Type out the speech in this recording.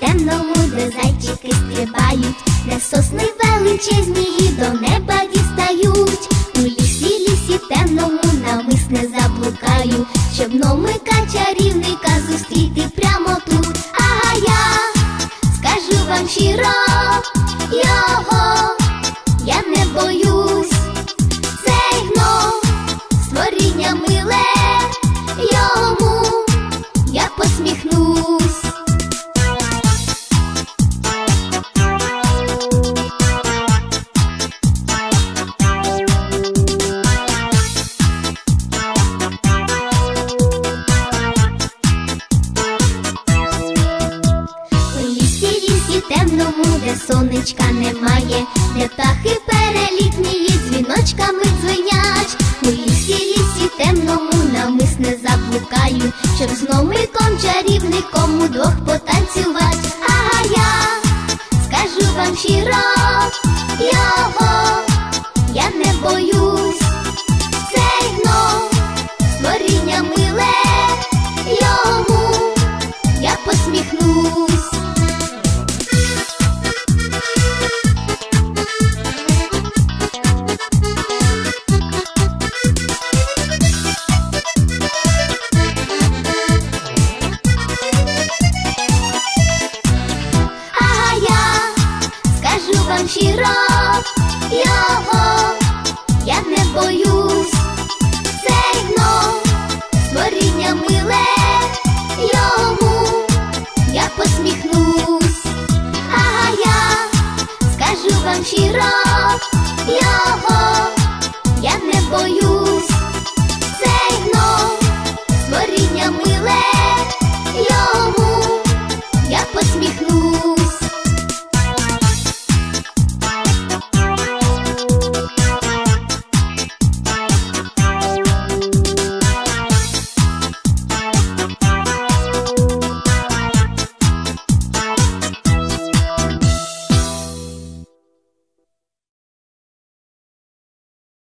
темному, де зайчики стрибають, де сосни величезні і до неба дістають. У лісі, лісі, темному навмисне заблукаю, щоб номика чарівника зустріти прямо тут. А я скажу вам щиро його. Лісі де сонечка немає, де птахи перелітні дзвіночками дзвенять. У лісі, лісі темному намисне заблукаю, щоб з кажу вам щиро його, я не боюсь, це дно створіння миле йому, я посміхнусь, а я скажу вам щиро його, я не боюсь, це дно створіння миле йому, я посміхнусь.